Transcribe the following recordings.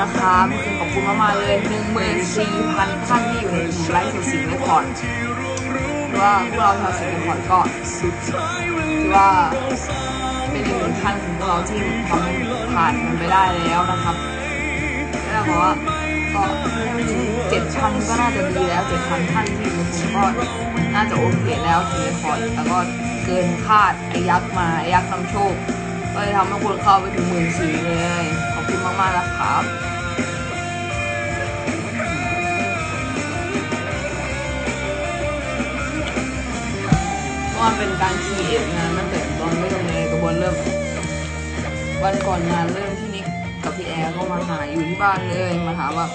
นะครับเมื่อคืนขอบคุณมากๆเลยหนึ่งหมื่นสี่พันท่านที่อยู่ในกลุ่มไลฟ์สดสิงห์เรคคอร์ดหรือว่าพวกเราชาวสิงห์เรคคอร์ดก็ถือว่าเป็นอีกหนึ่งขั้นของพวกเราที่ทำผ่านมันไปได้แล้วนะครับแล้วบอกว่าก็เจ็ดพันก็น่าจะดีแล้วเจ็ดพันท่านที่อยู่ในกลุ่มก็น่าจะโอเคแล้วสิงห์เรคคอร์ดแล้วก็เกินคาดไอ้ยักษ์มาไอ้ยักษ์นำโชค ก็เลยทำให้คนเข้าไปถึงหมื่นสี่เลย ขอบคุณมากๆนะครับเพราะว่าเป็นการคีเอทงานตั้งแต่ตอนเริ่มเลยกระบวนเริ่ม วันก่อนงานเริ่มที่นิกกับพี่แอร์ก็มาหาอยู่ที่บ้านเลยมาถามว่า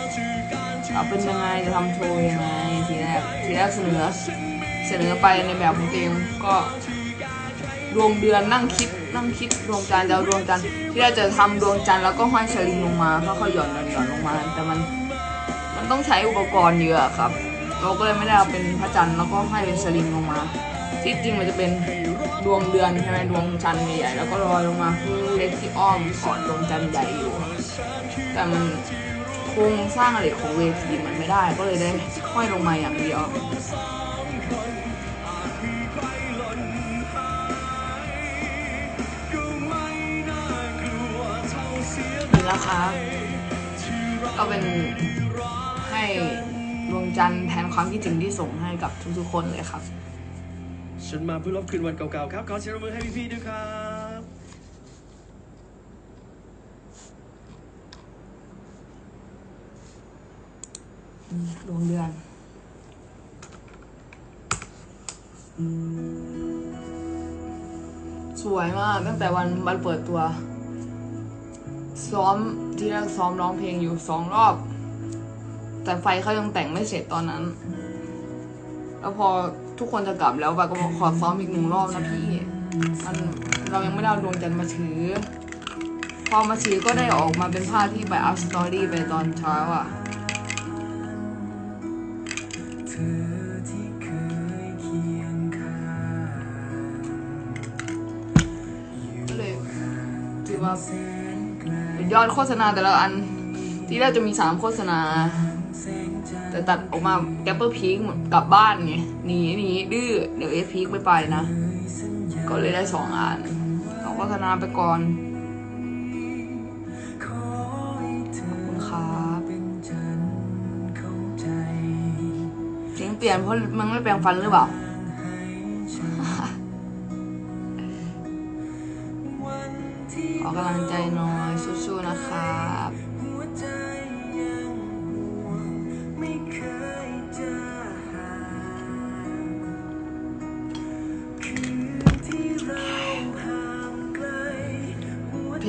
เอาเป็นยังไงจะทำโชว์ยังไงทีแรกทีแรกเสนอเสนอไปในแบบของตัวเองก็ดวงเดือนนั่งคิด นั่งคิดดวงจันทร์จะเอาดวงจันทร์ที่เราจะทำดวงจันทร์แล้วก็ห้อยสลิงลงมาค่อยๆหย่อนหย่อนหย่อนลงมา แต่มันมันต้องใช้อุปกรณ์เยอะครับ เราก็เลยไม่ได้เอาเป็นพระจันทร์แล้วก็ห้อยเป็นสลิงลงมา ที่จริงมันจะเป็นดวงเดือนใช่ไหมดวงจันทร์ใหญ่ๆแล้วก็ลอยลงมาเล็กที่อ้อมกอดดวงจันทร์ใหญ่อยู่แต่มันโครงสร้างอะไรของเวทีมันไม่ได้ ก็เลยได้ห้อยลงมาอย่างเดียว นี่นะคะ ก็เป็นให้ดวงจันทร์แทนความคิดถึงที่ส่งให้กับทุกๆคนเลยครับ ฉันมาเพื่อลบคืนวันเก่าๆครับขอเสียงปรบมือให้พี่ๆด้วยครับดวงเดือนสวยมากตั้งแต่วันวันเปิดตัว ซ้อมที่แรกซ้อมร้องเพลงอยู่สองรอบ แต่ไฟเขายังแต่งไม่เสร็จตอนนั้น แล้วพอทุกคนจะกลับแล้วบาก็บอกขอซ้อมอีกหนึ่งรอบนะพี่มันเรายังไม่ได้เอาดวงจันทร์มาถือ พอมาถือก็ได้ออกมาเป็นภาพที่ไปอัพสตอรี่ไปตอนเช้าอะก็เลยถือว่าเป็น ยอดโฆษณาแต่ละอัน ที่แรกจะมีสามโฆษณา แต่ตัดออกมาแกปเปอร์พีคกลับบ้านไงหนีหนีดื้อเดี๋ยวเอฟพีคไม่ไปนะ ก็เลยได้สองอันเอาโฆษณาไปก่อนขอบคุณครับเสียงเปลี่ยนเพราะมันไม่แปรงฟันหรือเปล่า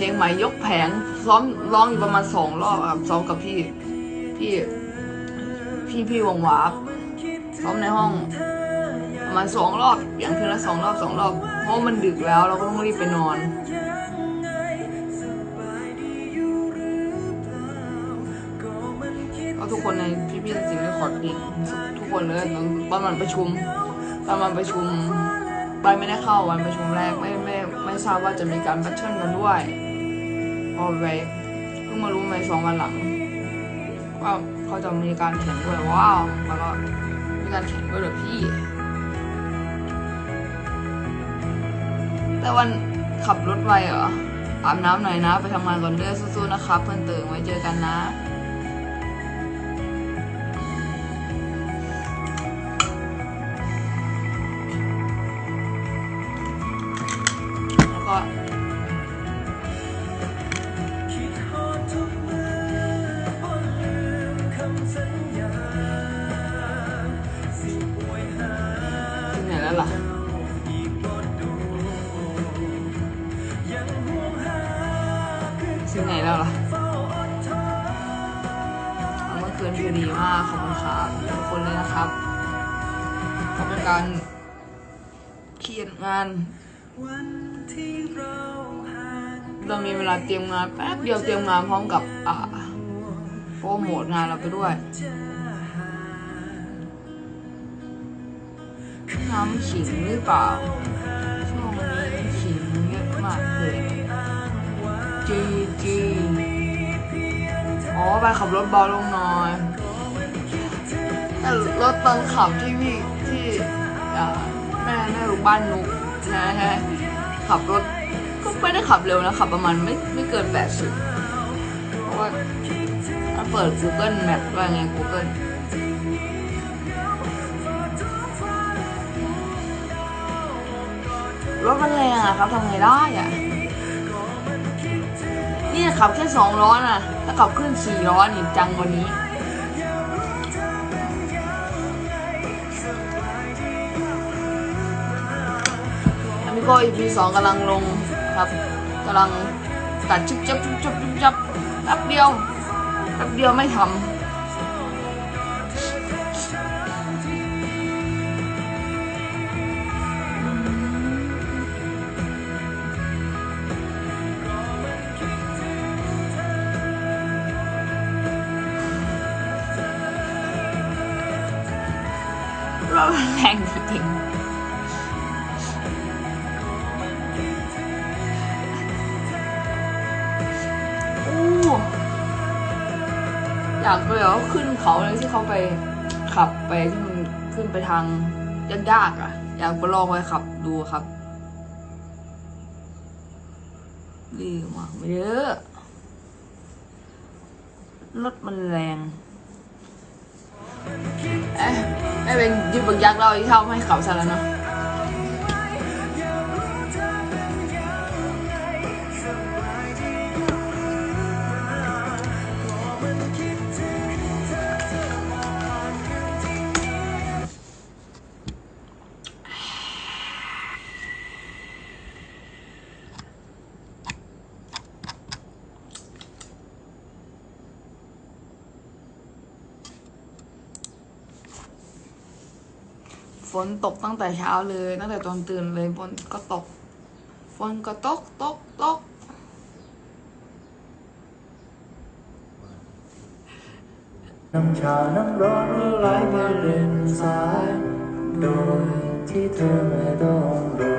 ลงใหม่ยกแผงซ้อมร้องอยู่ประมาณสองรอบครับซ้อมกับพี่พี่พี่พี่วงวาบซ้อมในห้องประมาณสองรอบอย่างคืนละสองรอบสองรอบเพราะมันดึกแล้วเราก็ต้องรีบไปนอนก็ทุกคนในพี่พี่ๆสิงห์เรคคอร์ดนี่ทุกคนเลยตอนวันประชุมตอนวันประชุมไปไม่ได้เข้าวันประชุมแรกไม่ไม่ไม่ทราบว่าจะมีการบัตเทิลกันด้วย พอไปเพิ่งมารู้ในสองวันหลังว่าเขาจะมีการแข่งด้วยว้าวแล้วก็มีการแข่งด้วยเหรอพี่ แต่วันขับรถไวเหรออาบน้ำหน่อยนะ ไปทำงานก่อนเด้อสู้ๆนะครับเพื่อนเติมไว้เจอกันนะ เรามีเวลาเตรียมงานแป๊บเดียวเตรียมงานพร้อมกับอ่าโปรโมทงานเราไปด้วย น้ำขิงหรือเปล่า ช่วงนี้ขิงเยอะมากเลยจีจีอ๋อไปขับรถเบาลงหน่อยแต่รถตอนขับที่พี่ที่แม่แม่ลูกบ้านนุกะฮะขับรถก็ไม่ได้ขับเร็วนะขับประมาณไม่ไม่เกินแปดสิบเพราะว่าถ้าเปิด Google Map ว่าไง Google รถมันแรงอะครับทำไงได้อะนี่ขับแค่สองล้อน่ะถ้าขับขึ้นสี่ล้อนี่จังกว่านี้ ก็ EP สองกำลังลงครับกำลังตัดจุ๊บจับจุ๊บจับจุ๊บจับแป๊บเดียวแป๊บเดียวไม่ทำรถมันแรง อยากไปแบบว่าขึ้นเขาเลยที่เขาไปขับไปที่มันขึ้นไปทางยากๆอะ อยากไปลองไปขับดูครับดีมากไม่เยอะรถมันแรงเอ้ยไม่เป็นยิบบักยักษ์เราที่ชอบให้เขาซะแล้วเนาะ ฝนตกตั้งแต่เช้าเลย ตั้งแต่ตอนตื่นเลยฝนก็ตก ฝนก็ตกตกตกน้ำชาน้ำร้อนละลายมาเรินสายโดยที่เธอไม่ต้องรอ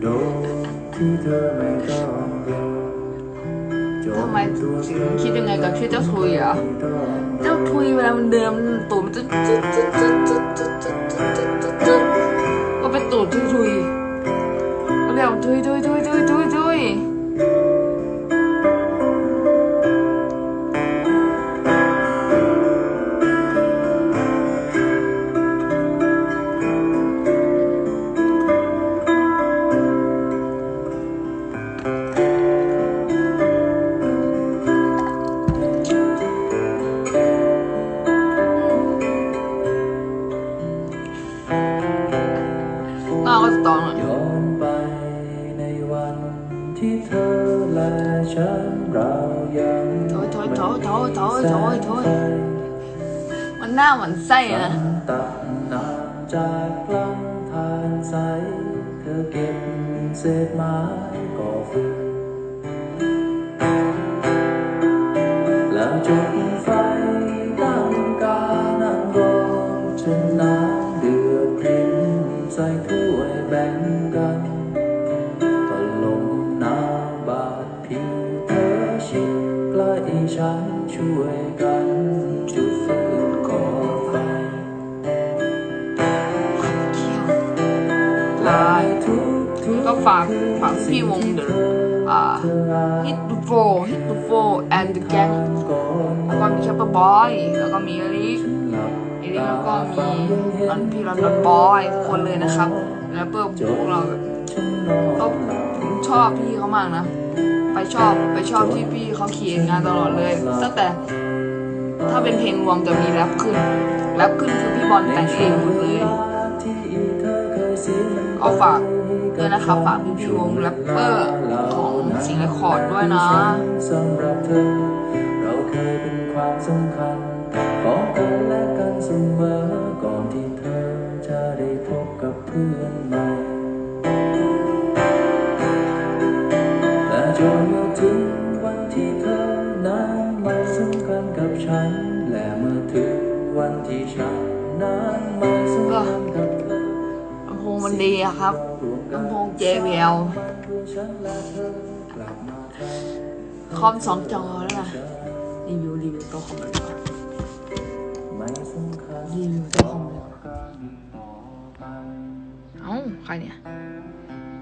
โดยที่เธอไม่ต้องรอจนทำไมตัวถึเธงอคิดยังไงกับชื่อเจ้าทุยอะไม่ต้องรอ เจ้าทุยเวลามันเดินมันตูดมันจะจึ๊ดจึ๊ดจึ๊ดจึ๊ดจึ๊ดจึ๊ดจึ๊ดจึ๊ดจึ๊ดก็เป็นตูดทุยทุยก็เรียกว่าทุยทุยทุยทุยทุย หมือนไส้นะตัดน้ำจากลำธารใสเธอเก็บเศษไม้ก่อฟืนแล้วจุด พี่วงเดออ่า Hit the Floor Hit the Floor and Gang แล้วก็มีแคปเปอร์บอยแล้วก็มีอลิฟอลิฟแล้วก็มีอันพี่ลอนดอนบอยทุกคนเลยนะครับแล้วเปิดพวกเราก็ผมชอบพี่เขามากนะ ไปชอบไปชอบที่พี่เขาเขียนงานตลอดเลยตั้งแต่ถ้าเป็นเพลงรวมจะมีแรปขึ้นแรปขึ้นคือพี่บอลแต่งเองหมดเลยก็ฝาก ด้วยนะครับฝากพี่พี่ๆวงแรปเปอร์ของสิงห์เรคคอร์ดด้วยนะสำหรับเธอเราเคยเป็นความสำคัญของกันและกันเสมอก่อนที่เธอจะได้พบกับเพื่อนใหม่และจนมาถึงวันที่เธอนั้นไม่สำคัญกับฉัน และเมื่อถึงวันที่ฉันนั้นไม่สำคัญกับเธอลำโพงมันดีอะครับ ลำโพง JBL ฉันและเอลคอมสองจอแล้วล่ะ รีวิว รีวิวตัวคอมเลยดีกว่าไม่สำคัญรีวิวตัวคอมเลยเอ้า ใครเนี่ย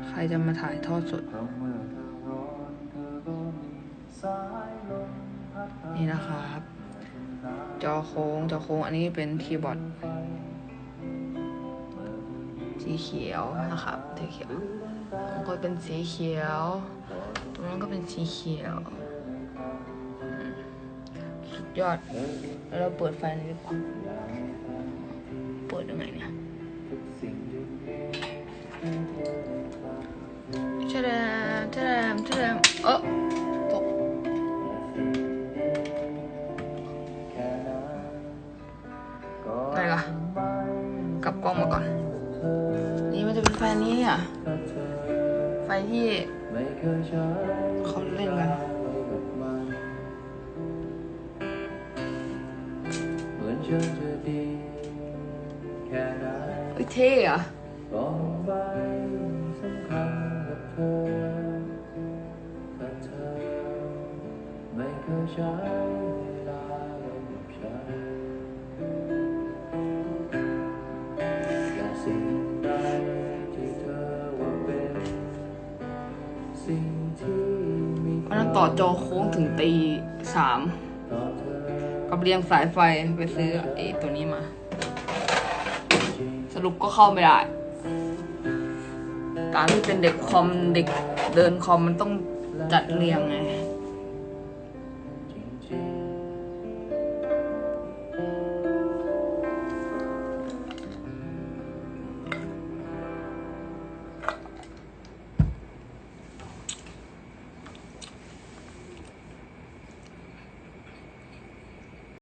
ใครจะมาถ่ายทอดสด นี่นะครับ จอโค้ง จอโค้ง อันนี้เป็นคีย์บอร์ด สีเขียวนะครับสีเขียวมันก็เป็นสีเขียวตรงนั้นก็เป็นสีเขียว สุดยอดแล้วเราเปิดไฟเลยดีกว่าเปิดยังไงเนี่ยทุกสิ่งที่มีชะแดมชะแดมชะแดมเออ ฟนี้อะถ้าเธอไฟที่ไม่เคยใช้เขาเล่นกันกับมันเหมือนฉันจะดีแค่ไหนเฮ้ยเท่อะ ต่อจอโค้งถึงตีสามกับเรียงสายไฟไปซื้อไอ้ตัวนี้มา สรุปก็เข้าไม่ได้ การที่เป็นเด็กคอมเด็กเดินคอมมันต้องจัดเรียงไง